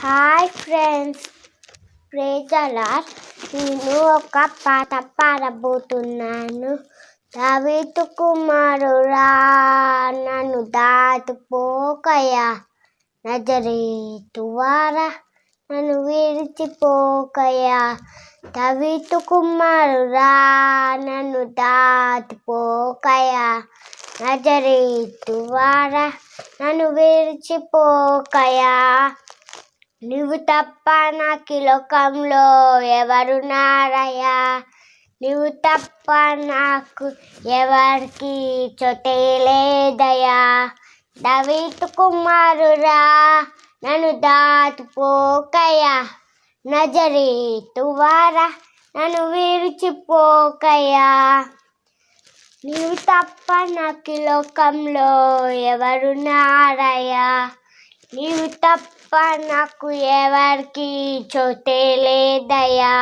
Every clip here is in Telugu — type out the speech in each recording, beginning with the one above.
హాయ్ ఫ్రెండ్స్ ప్రేజలార్ నేను ఒక పాట పాడబోతున్నాను. దావీతు కుమారురా నన్ను దాటిపోకయా నజరేతు వారా నన్ను విడిచిపోకయా దావీతు కుమారురా నన్ను దాటిపోకయా నజరేతు వారా నన్ను విడిచిపోకయా నువ్వు తప్ప నాకి లోకంలో ఎవరున్నారయ్యా? నువ్వు తప్ప నాకు ఎవరికి చోటే లేదయ్యా. దవిత్ కుమారురా నన్ను దాటిపోకయ్యా. నజరీతు వారా నన్ను విడిచిపోకయ్యా. నీవు తప్ప నాకు లోకంలో ఎవరున్నారయ్యా? నీవు తప్ప నాకు ఎవరికి చోటే లేదయా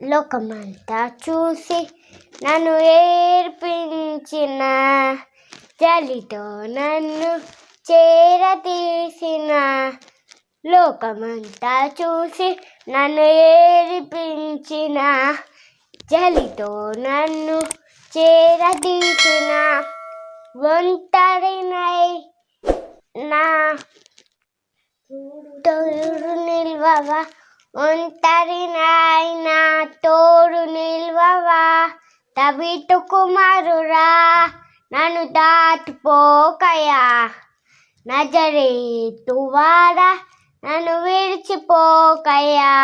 లోకమంతా చూసి నన్ను ఏర్పించిన చలితో నన్ను చేరతీసిన లోకమంతా చూసి నన్ను ఏర్పించిన చలితో నన్ను చేరదీసిన ఒంటరినై నా తోడు నిల్వవా? ఒంటరి నా తోడు నిల్వవా? తవిటు కుమారురా నన్ను దాటిపోకయా? నజరేతు వారా నన్ను విడిచిపోకయా?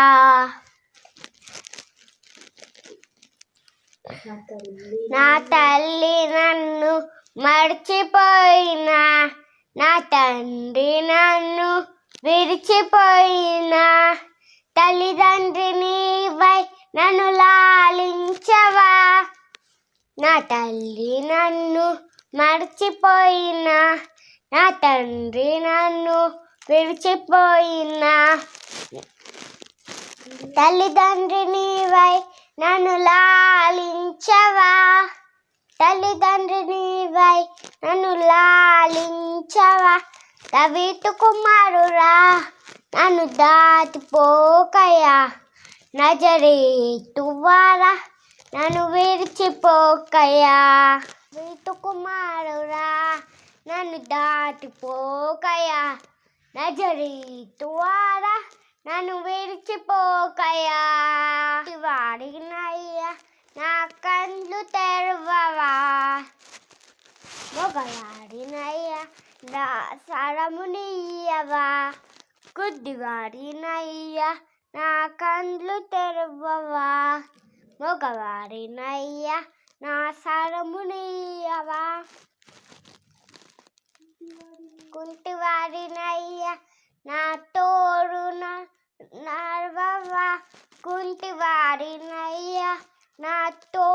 నా తల్లి నన్ను మర్చిపోయినా నా తండ్రి నన్ను విడిచిపోయినా. తల్లిదండ్రిని వై నన్ను లాలించవా? నా తల్లి నన్ను మర్చిపోయిన. నా తండ్రి నన్ను విడిచిపోయిన. తల్లిదండ్రిని వై నన్ను లాలించవా? తల్లిదండ్రి నన్ను లాలించవా. రవితు కుమారురా నన్ను దాటిపోకయా. నజరేతువారా నన్ను విడిచిపోకయా వీతు కుమారురా నన్ను దాటిపోకయా. నజరేతువారా నన్ను విడిచిపోకయా వాడినయ్యా నా కండ్లు తెరవవా. మొగలాడినయ్యా నా సరమునియవా గుడ్డివాడినయ్యా నా కండ్లు తెరవవా? మొగవారినయ్యా నా సరమునియవా కుంటివాడినయ్యా నా తోడున నడవవా కుంటివాడినయ్యా నా తో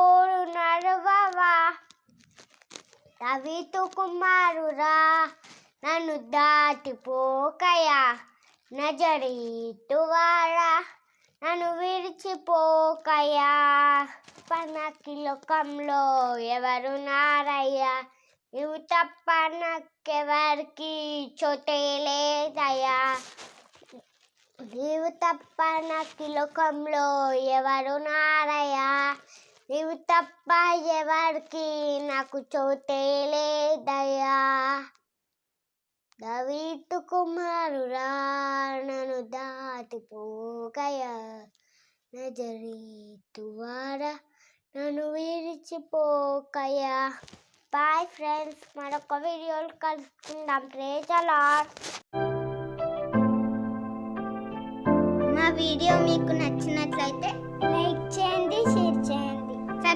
రవితు కుమారురా నన్ను దాటిపోకయా నజరీతు వారా నన్ను విడిచిపోకయా. పనకి లోకంలో ఎవరు నారయ్యా? నువ్వు తప్ప నాకెవరికి చోటే లేదయ్యా. నీవు తప్ప నాకు లోకంలో ఎవరు నారయ్యా? నీవు తప్ప ఎవరికి నాకు చోటే లేదయ్యా. దవీతు కుమారురా నన్ను దాటిపోకయా నజరీతు వారా నన్ను విడిచిపోకయా బాయ్ ఫ్రెండ్స్ మరొక వీడియోలు కలుసుకుందాం. ప్రేజ్ అలాట్ మా వీడియో మీకు నచ్చినట్లయితే లైక్ చేయండి.